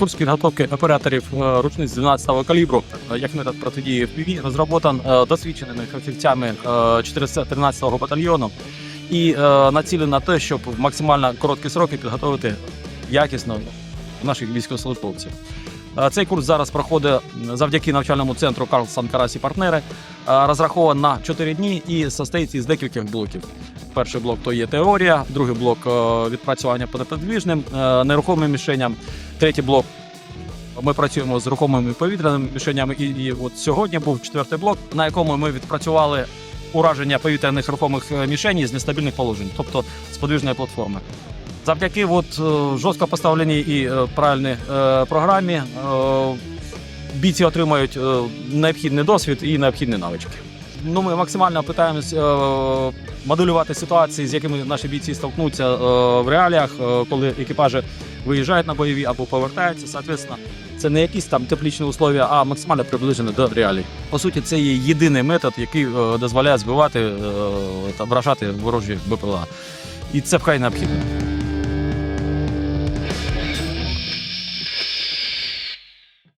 Курс підготовки операторів е, ручниць 12-го калібру, е, як метод протидії FPV, розроботан е, досвідченими фахівцями е, 413-го батальйону і е, націлен на те, щоб в максимально короткі сроки підготовити якісно наших військовослужбовців. Цей курс зараз проходить завдяки навчальному центру Карлсон Карасі партнери. Розрахований на 4 дні і состоїть із декількох блоків. Перший блок то є теорія, другий блок відпрацювання по неподвіжним нерухомим мішеням. Третій блок ми працюємо з рухомими повітряними мішенями. І, і от сьогодні був четвертий блок, на якому ми відпрацювали ураження повітряних рухомих е, мішень з нестабільних положень, тобто з подвижної платформи. Завдяки от, е, жорстко поставленій і е, правильній програмі бійці отримають необхідний досвід і необхідні навички. Ну, ми максимально намагаємось е, моделювати ситуації, з якими наші бійці столкнуться в реаліях, коли екіпажі виїжджають на бойові або повертаються. Соответственно, це не якісь там теплічні условия, а максимально приближені до реалій. По суті, це є єдиний метод, який е, дозволяє збивати е, та вражати ворожі БПЛА. І це вкрай необхідно.